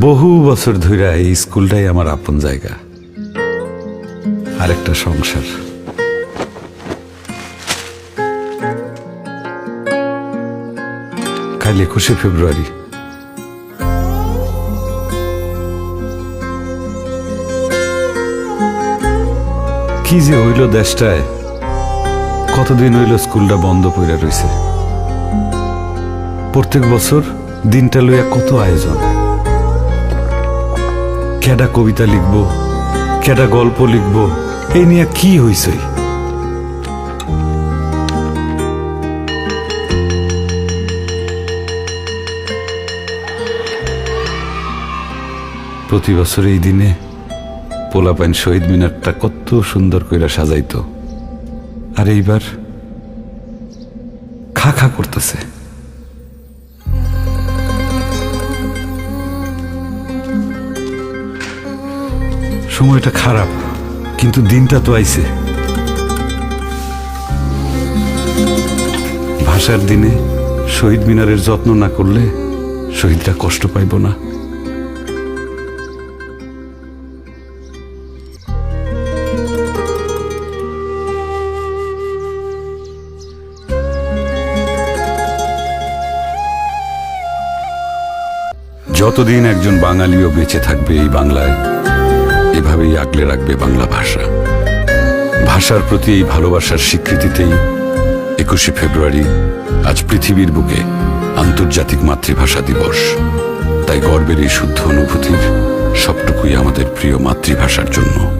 বহু বছর ধরে এই স্কুলটাই আমার আপন জায়গা। আরেকটা সংসার। কাল একুশে ফেব্রুয়ারি। কি যে হইল দেশটায়, কতদিন হইল স্কুলটা বন্ধ পড়ে রইছে। প্রত্যেক বছর দিনটা লইয়া কত আয়োজন। কেডা কবিতা লিখব, কেডা গল্প লিখব এই নিয়ে কি হইছে? প্রতি বছর এই দিনে পোলাপাইন শহীদ মিনারটা কত সুন্দর কইরা সাজাইতো। আর এইবার খা খা করতেছে। সময়টা খারাপ, কিন্তু দিনটা তো আইছে। ভাষার দিনে শহীদ মিনারের যত্ন না করলে শহীদরা কষ্ট পাইব না। যতদিন একজন বাঙালিও বেঁচে থাকবে এই বাংলায় এভাবেই আগলে রাখবে বাংলা ভাষা। ভাষার প্রতি এই ভালোবাসার স্বীকৃতিতেই একুশে ফেব্রুয়ারি আজ পৃথিবীর বুকে আন্তর্জাতিক মাতৃভাষা দিবস। তাই গর্বের এই শুদ্ধ অনুভূতির সবটুকুই আমাদের প্রিয় মাতৃভাষার জন্য।